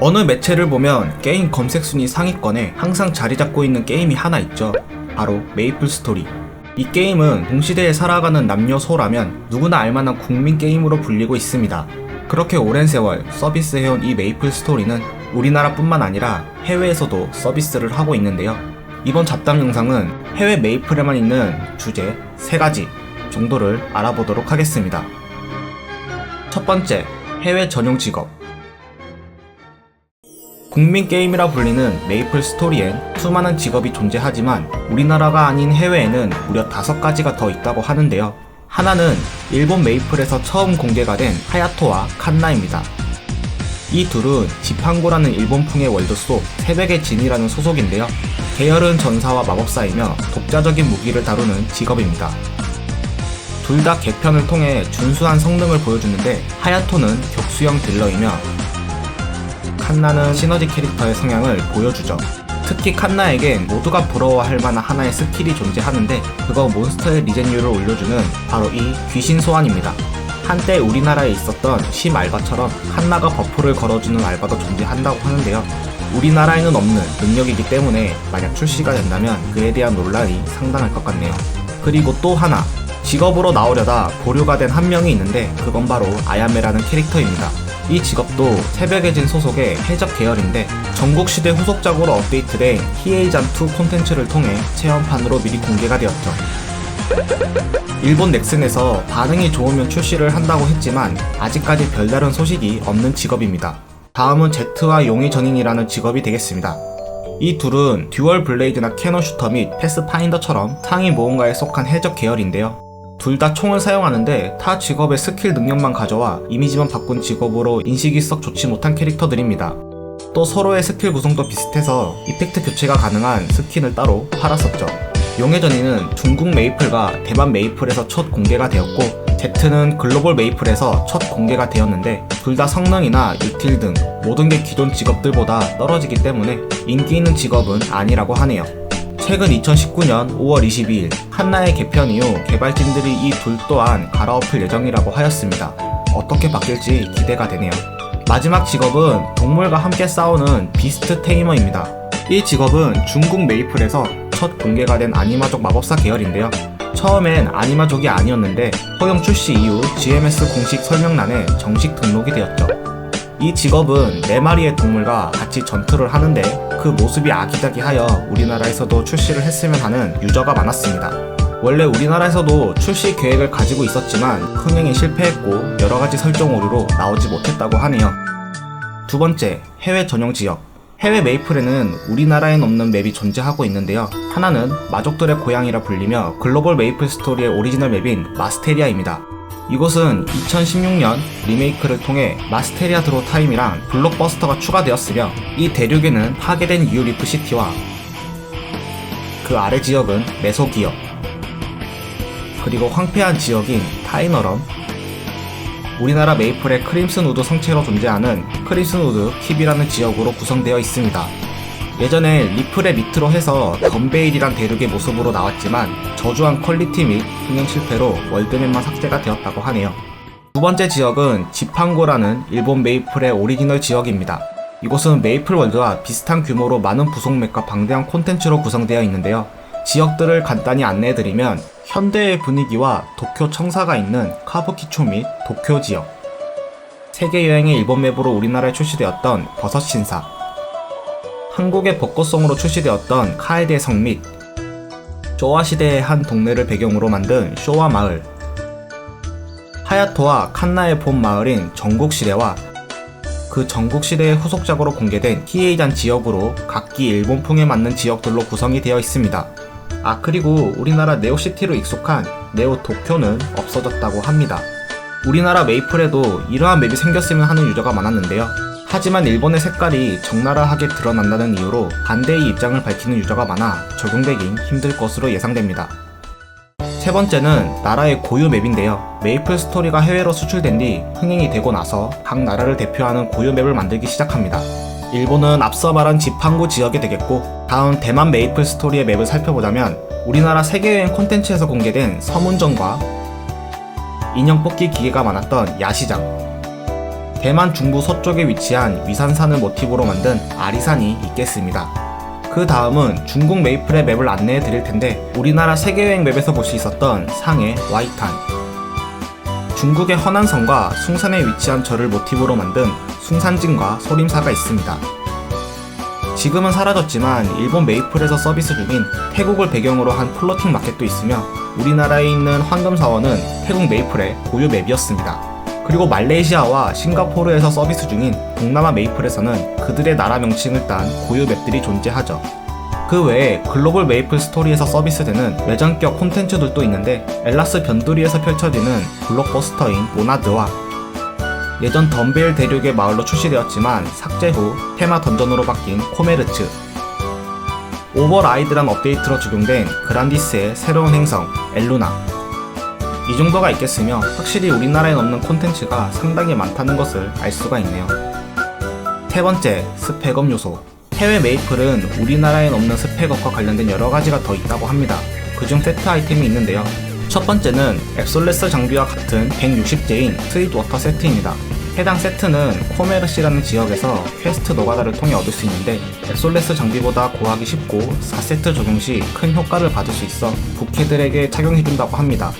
어느 매체를 보면 게임 검색 순위 상위권에 항상 자리 잡고 있는 게임이 하나 있죠. 바로 메이플 스토리. 이 게임은 동시대에 살아가는 남녀소라면 누구나 알만한 국민 게임으로 불리고 있습니다. 그렇게 오랜 세월 서비스해온 이 메이플 스토리는 우리나라뿐만 아니라 해외에서도 서비스를 하고 있는데요. 이번 잡담 영상은 해외 메이플에만 있는 주제 3가지 정도를 알아보도록 하겠습니다. 첫 번째, 해외 전용 직업. 국민 게임이라 불리는 메이플 스토리엔 수많은 직업이 존재하지만 우리나라가 아닌 해외에는 무려 다섯 가지가 더 있다고 하는데요. 하나는 일본 메이플에서 처음 공개가 된 하야토와 칸나입니다. 이 둘은 지팡고라는 일본풍의 월드 속 새벽의 진이라는 소속인데요. 계열은 전사와 마법사이며 독자적인 무기를 다루는 직업입니다. 둘 다 개편을 통해 준수한 성능을 보여주는데 하야토는 격수형 딜러이며 칸나는 시너지 캐릭터의 성향을 보여주죠. 특히 칸나에겐 모두가 부러워할 만한 하나의 스킬이 존재하는데 그거 몬스터의 리젠율을 올려주는 바로 이 귀신 소환입니다. 한때 우리나라에 있었던 심 알바처럼 칸나가 버프를 걸어주는 알바도 존재한다고 하는데요. 우리나라에는 없는 능력이기 때문에 만약 출시가 된다면 그에 대한 논란이 상당할 것 같네요. 그리고 또 하나 직업으로 나오려다 보류가 된 한 명이 있는데 그건 바로 아야메라는 캐릭터입니다. 이 직업도 새벽의 진 소속의 해적 계열인데 전국시대 후속작으로 업데이트된 히에이잔2 콘텐츠를 통해 체험판으로 미리 공개가 되었죠. 일본 넥슨에서 반응이 좋으면 출시를 한다고 했지만 아직까지 별다른 소식이 없는 직업입니다. 다음은 제트와 용의 전인이라는 직업이 되겠습니다. 이 둘은 듀얼 블레이드나 캐논 슈터 및 패스파인더처럼 상위 모험가에 속한 해적 계열인데요. 둘 다 총을 사용하는데 타 직업의 스킬 능력만 가져와 이미지만 바꾼 직업으로 인식이 썩 좋지 못한 캐릭터들입니다. 또 서로의 스킬 구성도 비슷해서 이펙트 교체가 가능한 스킨을 따로 팔았었죠. 용의 전이는 중국 메이플과 대만 메이플에서 첫 공개가 되었고 제트는 글로벌 메이플에서 첫 공개가 되었는데 둘 다 성능이나 유틸 등 모든 게 기존 직업들보다 떨어지기 때문에 인기 있는 직업은 아니라고 하네요. 최근 2019년 5월 22일 한나의 개편 이후 개발진들이 이 둘 또한 갈아엎을 예정이라고 하였습니다. 어떻게 바뀔지 기대가 되네요. 마지막 직업은 동물과 함께 싸우는 비스트 테이머입니다. 이 직업은 중국 메이플에서 첫 공개가 된 아니마족 마법사 계열인데요. 처음엔 아니마족이 아니었는데 허용 출시 이후 GMS 공식 설명란에 정식 등록이 되었죠. 이 직업은 4마리의 동물과 같이 전투를 하는데 그 모습이 아기자기하여 우리나라에서도 출시를 했으면 하는 유저가 많았습니다. 원래 우리나라에서도 출시 계획을 가지고 있었지만 흥행에 실패했고 여러가지 설정 오류로 나오지 못했다고 하네요. 두 번째, 해외 전용 지역. 해외 메이플에는 우리나라엔 없는 맵이 존재하고 있는데요. 하나는 마족들의 고향이라 불리며 글로벌 메이플 스토리의 오리지널 맵인 마스테리아입니다. 이곳은 2016년 리메이크를 통해 마스테리아 드로 타임이랑 블록버스터가 추가되었으며 이 대륙에는 파괴된 유리프 시티와 그 아래 지역은 메소 기업 그리고 황폐한 지역인 타이너럼 우리나라 메이플의 크림슨 우드 성체로 존재하는 크림슨 우드 킵이라는 지역으로 구성되어 있습니다. 예전에 리플의 밑으로 해서 덤베일이란 대륙의 모습으로 나왔지만 저조한 퀄리티 및 흥행 실패로 월드맵만 삭제가 되었다고 하네요. 두 번째 지역은 지팡고라는 일본 메이플의 오리지널 지역입니다. 이곳은 메이플 월드와 비슷한 규모로 많은 부속맵과 방대한 콘텐츠로 구성되어 있는데요. 지역들을 간단히 안내해드리면 현대의 분위기와 도쿄 청사가 있는 카부키초 및 도쿄 지역 세계 여행의 일본 맵으로 우리나라에 출시되었던 버섯 신사 한국의 벚꽃송으로 출시되었던 카에데 성및 쇼와 시대의 한 동네를 배경으로 만든 쇼와 마을 하야토와 칸나의 본 마을인 전국시대와 그 전국시대의 후속작으로 공개된 히에이잔 지역으로 각기 일본풍에 맞는 지역들로 구성이 되어 있습니다. 아 그리고 우리나라 네오시티로 익숙한 네오 도쿄는 없어졌다고 합니다. 우리나라 메이플에도 이러한 맵이 생겼으면 하는 유저가 많았는데요. 하지만 일본의 색깔이 적나라하게 드러난다는 이유로 반대의 입장을 밝히는 유저가 많아 적용되긴 힘들 것으로 예상됩니다. 세 번째는 나라의 고유 맵인데요. 메이플 스토리가 해외로 수출된 뒤 흥행이 되고 나서 각 나라를 대표하는 고유 맵을 만들기 시작합니다. 일본은 앞서 말한 지팡구 지역이 되겠고 다음 대만 메이플 스토리의 맵을 살펴보자면 우리나라 세계여행 콘텐츠에서 공개된 서문점과 인형 뽑기 기계가 많았던 야시장 대만 중부 서쪽에 위치한 위산산을 모티브로 만든 아리산이 있겠습니다. 그 다음은 중국 메이플의 맵을 안내해 드릴 텐데 우리나라 세계여행 맵에서 볼 수 있었던 상해 와이탄 중국의 허난성과 숭산에 위치한 절을 모티브로 만든 숭산진과 소림사가 있습니다. 지금은 사라졌지만 일본 메이플에서 서비스 중인 태국을 배경으로 한 플로팅 마켓도 있으며 우리나라에 있는 황금사원은 태국 메이플의 고유 맵이었습니다. 그리고 말레이시아와 싱가포르에서 서비스 중인 동남아 메이플에서는 그들의 나라 명칭을 딴 고유 맵들이 존재하죠. 그 외에 글로벌 메이플 스토리에서 서비스되는 외전격 콘텐츠들도 있는데 엘라스 변두리에서 펼쳐지는 블록버스터인 모나드와 예전 덤베일 대륙의 마을로 출시되었지만 삭제 후 테마 던전으로 바뀐 코메르츠 오버라이드란 업데이트로 적용된 그란디스의 새로운 행성 엘루나 이 정도가 있겠으며 확실히 우리나라엔 없는 콘텐츠가 상당히 많다는 것을 알 수가 있네요 세 번째 스펙업 요소 해외 메이플은 우리나라엔 없는 스펙업과 관련된 여러 가지가 더 있다고 합니다 그중 세트 아이템이 있는데요 첫 번째는 앱솔레스 장비와 같은 160제인 스윗 워터 세트입니다. 해당 세트는 코메르시라는 지역에서 퀘스트 노가다를 통해 얻을 수 있는데 앱솔레스 장비보다 구하기 쉽고 4세트 적용 시 큰 효과를 받을 수 있어 부캐들에게 착용해준다고 합니다.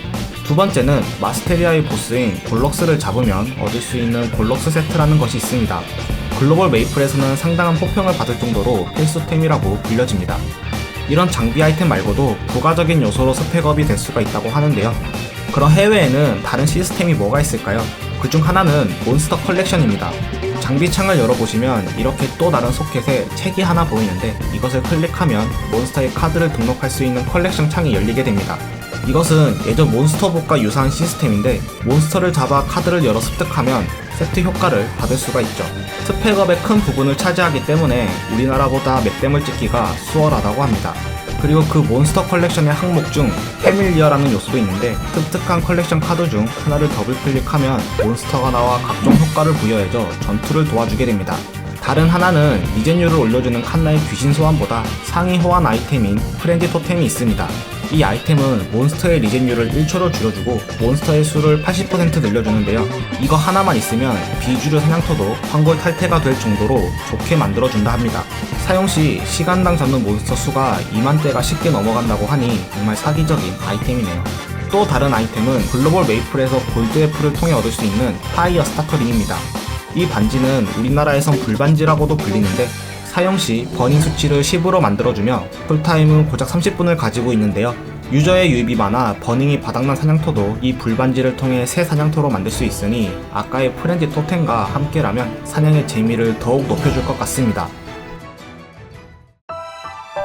두 번째는 마스테리아의 보스인 골럭스를 잡으면 얻을 수 있는 골럭스 세트라는 것이 있습니다. 글로벌 메이플에서는 상당한 호평을 받을 정도로 필수템이라고 불려집니다. 이런 장비 아이템 말고도 부가적인 요소로 스펙업이 될 수가 있다고 하는데요. 그럼 해외에는 다른 시스템이 뭐가 있을까요? 그중 하나는 몬스터 컬렉션입니다. 장비 창을 열어보시면 이렇게 또 다른 소켓에 책이 하나 보이는데 이것을 클릭하면 몬스터의 카드를 등록할 수 있는 컬렉션 창이 열리게 됩니다. 이것은 예전 몬스터북과 유사한 시스템인데 몬스터를 잡아 카드를 열어 습득하면 세트 효과를 받을 수가 있죠. 스펙업의 큰 부분을 차지하기 때문에 우리나라보다 맵댐을 찍기가 수월하다고 합니다. 그리고 그 몬스터 컬렉션의 항목 중 패밀리어라는 요소도 있는데 특특한 컬렉션 카드 중 하나를 더블 클릭하면 몬스터가 나와 각종 효과를 부여해줘 전투를 도와주게 됩니다. 다른 하나는 리젠율을 올려주는 칸나의 귀신 소환보다 상위 호환 아이템인 프렌디 토템이 있습니다. 이 아이템은 몬스터의 리젠율을 1초로 줄여주고 몬스터의 수를 80% 늘려주는데요. 이거 하나만 있으면 비주류 사냥터도 황골 탈퇴가 될 정도로 좋게 만들어준다 합니다. 사용 시 시간당 잡는 몬스터 수가 2만대가 쉽게 넘어간다고 하니 정말 사기적인 아이템이네요. 또 다른 아이템은 글로벌 메이플에서 골드 애플을 통해 얻을 수 있는 파이어 스타터링입니다. 이 반지는 우리나라에선 불반지라고도 불리는데 사용 시 버닝 수치를 10으로 만들어주며 쿨타임은 고작 30분을 가지고 있는데요. 유저의 유입이 많아 버닝이 바닥난 사냥터도 이 불반지를 통해 새 사냥터로 만들 수 있으니 아까의 프렌지 토템과 함께라면 사냥의 재미를 더욱 높여줄 것 같습니다.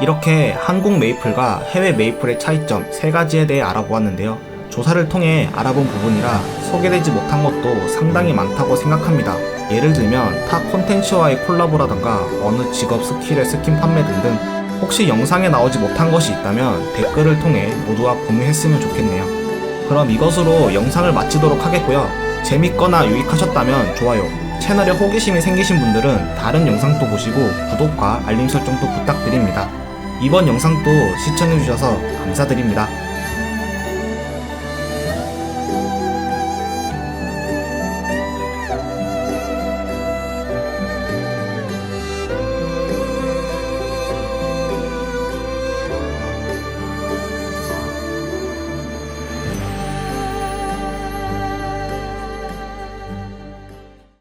이렇게 한국 메이플과 해외 메이플의 차이점 세 가지에 대해 알아보았는데요. 조사를 통해 알아본 부분이라 소개되지 못한 것도 상당히 많다고 생각합니다. 예를 들면 타 콘텐츠와의 콜라보라던가 어느 직업 스킬의 스킨 판매 등등 혹시 영상에 나오지 못한 것이 있다면 댓글을 통해 모두와 공유했으면 좋겠네요. 그럼 이것으로 영상을 마치도록 하겠고요. 재밌거나 유익하셨다면 좋아요. 채널에 호기심이 생기신 분들은 다른 영상도 보시고 구독과 알림 설정도 부탁드립니다. 이번 영상도 시청해주셔서 감사드립니다.